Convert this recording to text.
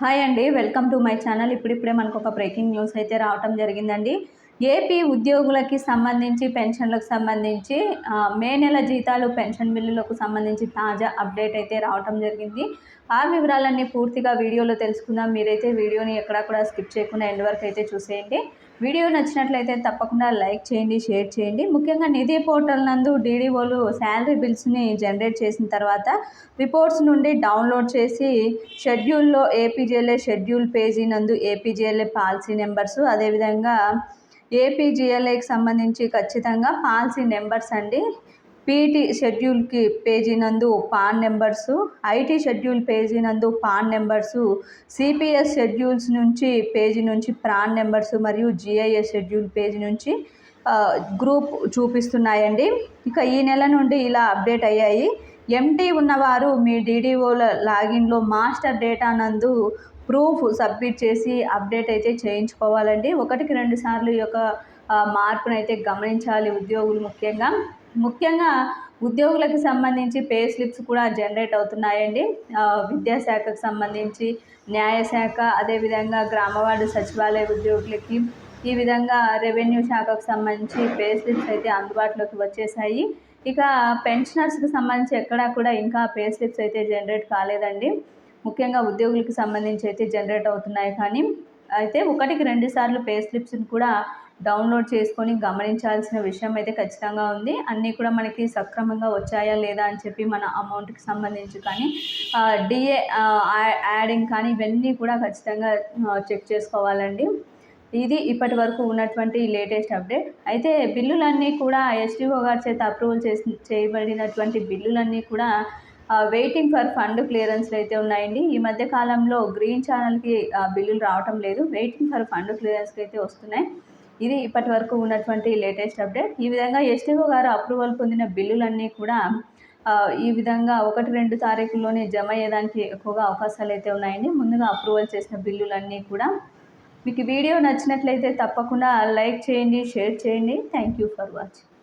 Hi అండి welcome to my channel. ఇప్పుడిప్పుడే మనకు ఒక బ్రేకింగ్ న్యూస్ అయితే రావటం జరిగిందండి. ఏపీ ఉద్యోగులకి సంబంధించి పెన్షన్లకు సంబంధించి మే నెల జీతాలు పెన్షన్ బిల్లులకు సంబంధించి తాజా అప్డేట్ అయితే రావటం జరిగింది. ఆ వివరాలన్నీ పూర్తిగా వీడియోలో తెలుసుకుందాం. మీరైతే వీడియోని ఎక్కడా కూడా స్కిప్ చేయకుండా ఎండ్ వరకు అయితే చూసేయండి. వీడియో నచ్చినట్లయితే తప్పకుండా లైక్ చేయండి షేర్ చేయండి. ముఖ్యంగా నిధి పోర్టల్ నందు డీడీఓలు శాలరీ బిల్స్ని జనరేట్ చేసిన తర్వాత రిపోర్ట్స్ నుండి డౌన్లోడ్ చేసి షెడ్యూల్లో ఏపీజీఎల్ఏ షెడ్యూల్ పేజీ నందు ఏపీజీఎల్ఏ పాలసీ నెంబర్స్ అదేవిధంగా ఏపీజీఎల్ఏకి సంబంధించి ఖచ్చితంగా పాలసీ నెంబర్స్ అండి. పీటీ షెడ్యూల్కి పేజీ నందు PAN numbers IT schedule page నందు పాన్ నెంబర్సు సిపిఎస్ షెడ్యూల్స్ నుంచి పేజీ నుంచి ప్రాన్ నెంబర్స్ మరియు జిఐఎస్ షెడ్యూల్ పేజీ నుంచి గ్రూప్ చూపిస్తున్నాయండి. ఇక ఈ నెల నుండి ఇలా అప్డేట్ అయ్యాయి. ఎంటీ ఉన్నవారు మీ డీడీఓల లాగిన్లో మాస్టర్ డేటా నందు ప్రూఫ్ సబ్మిట్ చేసి అప్డేట్ అయితే చేయించుకోవాలండి. ఒకటికి రెండు సార్లు ఈ యొక్క మార్పును అయితే గమనించాలి ఉద్యోగులు ముఖ్యంగా. ముఖ్యంగా ఉద్యోగులకు సంబంధించి పే స్లిప్స్ కూడా జనరేట్ అవుతున్నాయండి. విద్యాశాఖకు సంబంధించి న్యాయశాఖ అదేవిధంగా గ్రామవార్డు సచివాలయ ఉద్యోగులకి ఈ విధంగా రెవెన్యూ శాఖకు సంబంధించి పే స్లిప్స్ అయితే అందుబాటులోకి వచ్చేసాయి. ఇక పెన్షనర్స్కి సంబంధించి ఎక్కడా కూడా ఇంకా పే స్లిప్స్ అయితే జనరేట్ కాలేదండి. ముఖ్యంగా ఉద్యోగులకు సంబంధించి అయితే జనరేట్ అవుతున్నాయి కానీ అయితే ఒకటికి రెండు సార్లు పే స్లిప్స్ని కూడా డౌన్లోడ్ చేసుకొని గమనించాల్సిన విషయం అయితే ఖచ్చితంగా ఉంది. అన్నీ కూడా మనకి సక్రమంగా వచ్చాయా లేదా అని చెప్పి మన అమౌంట్కి సంబంధించి కానీ డిఏ యాడింగ్ కానీ ఇవన్నీ కూడా ఖచ్చితంగా చెక్ చేసుకోవాలండి. ఇది ఇప్పటి వరకు ఉన్నటువంటి లేటెస్ట్ అప్డేట్ అయితే బిల్లులన్నీ కూడా ఎస్టీఓ గారి చేత అప్రూవల్ చేసి చేయబడినటువంటి బిల్లులన్నీ కూడా వెయిటింగ్ ఫర్ ఫండ్ క్లియరెన్స్లు అయితే ఉన్నాయండి. ఈ మధ్య కాలంలో గ్రీన్ ఛానల్కి బిల్లులు రావటం లేదు. వెయిటింగ్ ఫర్ ఫండ్ క్లియరెన్స్కి అయితే వస్తున్నాయి. ఇది ఇప్పటి వరకు ఉన్నటువంటి లేటెస్ట్ అప్డేట్ ఈ విధంగా ఎస్టీఓ గారు అప్రూవల్ పొందిన బిల్లులన్నీ కూడా ఈ విధంగా ఒకటి రెండు తారీఖుల్లోనే జమ అయ్యేదానికి ఎక్కువగా అవకాశాలు అయితే ఉన్నాయండి. ముందుగా అప్రూవల్ చేసిన బిల్లులన్నీ కూడా. మీకు వీడియో నచ్చినట్లయితే తప్పకుండా లైక్ చేయండి షేర్ చేయండి. Thank you for watching